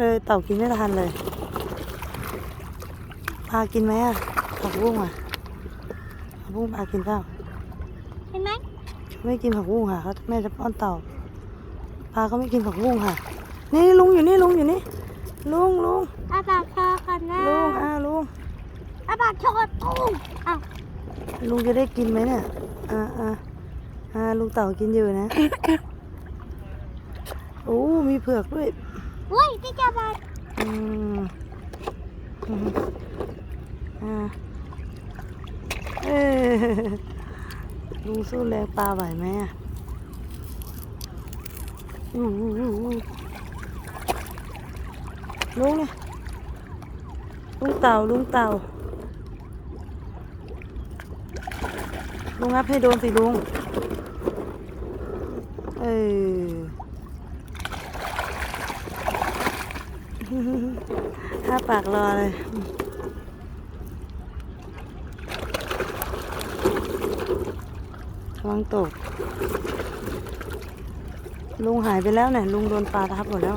เลยเต่ากินไม่ทันเลยปลากินไหมอะผักบุ้งอะผักบุ้งปลากินเปล่าเห็นไหมไม่กินผักบุ้งค่ะเขาแม่จะป้อนเต่าปลาก็ไม่กินผักบุ้งค่ะ นี่ลุงอยู่นี่ลุงอยู่นี่ลุงลุงอาปากคอกันนะลุงอ่าลุงอาปากคอตุ้งอ้าวลุงจะได้กินไหมเนี่ยอ่าอ่าอ่าลุงเต่ากินอยู่นะโอ้มีเผือกด้วย เฮ้ยที่จะมาอืมอ่าเอ้ยลุงสู้แรงปลาไหวไหมอะลุงเนี่ยลุงเต่าลุงเต่าลุงงับให้โดนสิลุง เออ ถ้าปากรอเลยระวังตก ลุงหายไปแล้วเนี่ยลุงโดนปลาทับหมดแล้ว